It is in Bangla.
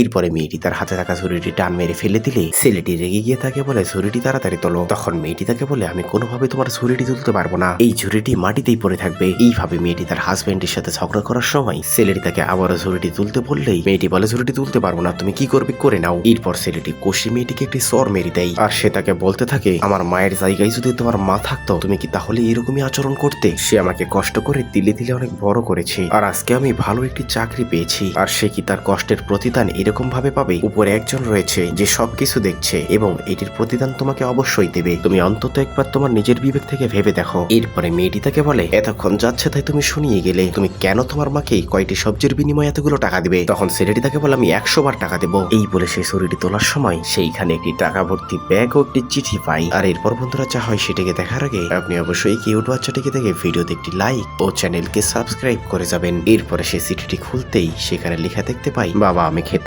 এরপরে মেয়েটি তার হাতে থাকা ছুরিটি টান মেরে ফেলে দিলে ছেলেটি রেগে গিয়ে তাকে বলে ছুরিটি তাড়াতাড়ি তোলো। তখন মেয়েটি তাকে বলে, আমি কোনোভাবে তোমার ছুরিটি তুলতে পারব না। এই ছুরিটি মাটিতেই পড়ে থাকবে। এইভাবে মেয়েটি তার হাজবেন্ডের সাথে ঝগড়া করার সময় ছেলেটি তাকে আবারও ছুরিটি তুলতে বললেই মেয়েটি বলে ছুরিটি তুলতে পারব না, তুমি কি করবে করে নাও। এরপর ছেলেটি কষি মেয়েটিকে একটি সর মেরে দেয়। আর সে তাকে বলতে থাকে, আমার মায়ের জায়গায় যদি তোমার মা থাকতো, তুমি কি তাহলে এরকমই আচরণ করতে? সে আমাকে কষ্ট করে দিলে দিলে অনেক বড় করেছে। আর আজকে আমি ভালো একটি চাকরি পেয়েছি। আর সে কি তার কষ্টের প্রতিদান এরকম ভাবে পাবে। উপরে একজন রয়েছে যে সবকিছু দেখছে এবং এটির প্রতিদান তোমাকে অবশ্যই দেবে। তুমি অন্তত একবার তোমার নিজের বিবেক থেকে ভেবে দেখো। এরপরে মেয়েটি তাকে বলে, এতক্ষণ যাচ্ছে তাই তুমি শুনিয়ে গেলে। তুমি কেন তোমার মাকে কয়টি সবজির বিনিময়ে এতগুলো টাকা দিবে? তখন ছেলেটি তাকে বলে, আমি একশো বার টাকা দেবো। এই বলে সে ছুরিটি তোলার সময় সেইখানে একটি টাকা ভর্তি ব্যাগ ও একটি চিঠি পাই আর এরপর বন্ধুরা, যা হয় সেটাকে দেখার আগে আপনি অবশ্যই কিউট বাচ্চাটিকে দেখে ভিডিওতে একটি লাইক ও চ্যানেলকে সাবস্ক্রাইব করে যাবেন। এরপরে সে চিঠিটি খুলতেই সেখানে লেখা দেখতে পাই বাবা, আমি খেতে